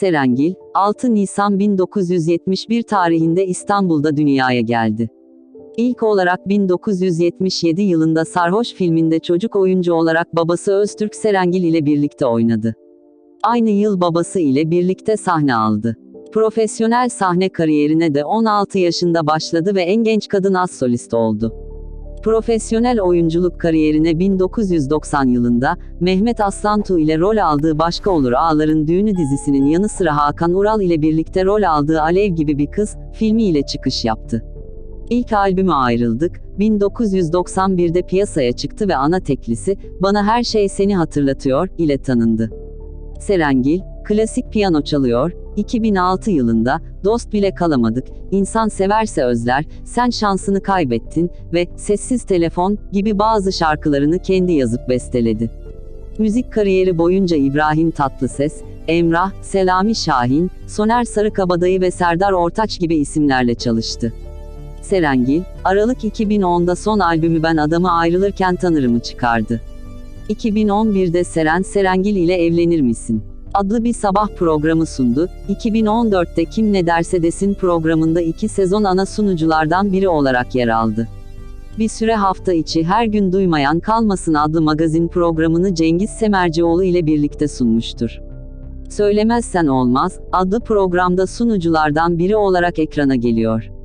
Serengil, 6 Nisan 1971 tarihinde İstanbul'da dünyaya geldi. İlk olarak 1977 yılında Sarhoş filminde çocuk oyuncu olarak babası Öztürk Serengil ile birlikte oynadı. Aynı yıl babası ile birlikte sahne aldı. Profesyonel sahne kariyerine de 16 yaşında başladı ve en genç kadın az solist oldu. Profesyonel oyunculuk kariyerine 1990 yılında Mehmet Aslantu ile rol aldığı Başka Olur Ağların Düğünü dizisinin yanı sıra Hakan Ural ile birlikte rol aldığı Alev gibi bir kız filmi ile çıkış yaptı. İlk albümü Ayrıldık, 1991'de piyasaya çıktı ve ana teklisi Bana Her Şey Seni Hatırlatıyor ile tanındı. Serengil, klasik piyano çalıyor, 2006 yılında Dost Bile Kalamadık, İnsan Severse Özler, Sen Şansını Kaybettin ve Sessiz Telefon gibi bazı şarkılarını kendi yazıp besteledi. Müzik kariyeri boyunca İbrahim Tatlıses, Emrah, Selami Şahin, Soner Sarıkabadayı ve Serdar Ortaç gibi isimlerle çalıştı. Serengil, Aralık 2010'da son albümü Ben Adamı Ayrılırken Tanırım'ı çıkardı. 2011'de Seren Serengil ile Evlenir Misin? Adlı bir sabah programı sundu. 2014'te Kim Ne Derse Desin programında iki sezon ana sunuculardan biri olarak yer aldı. Bir süre hafta içi Her Gün Duymayan Kalmasın adlı magazin programını Cengiz Semercioğlu ile birlikte sunmuştur. Söylemezsen Olmaz adlı programda sunuculardan biri olarak ekrana geliyor.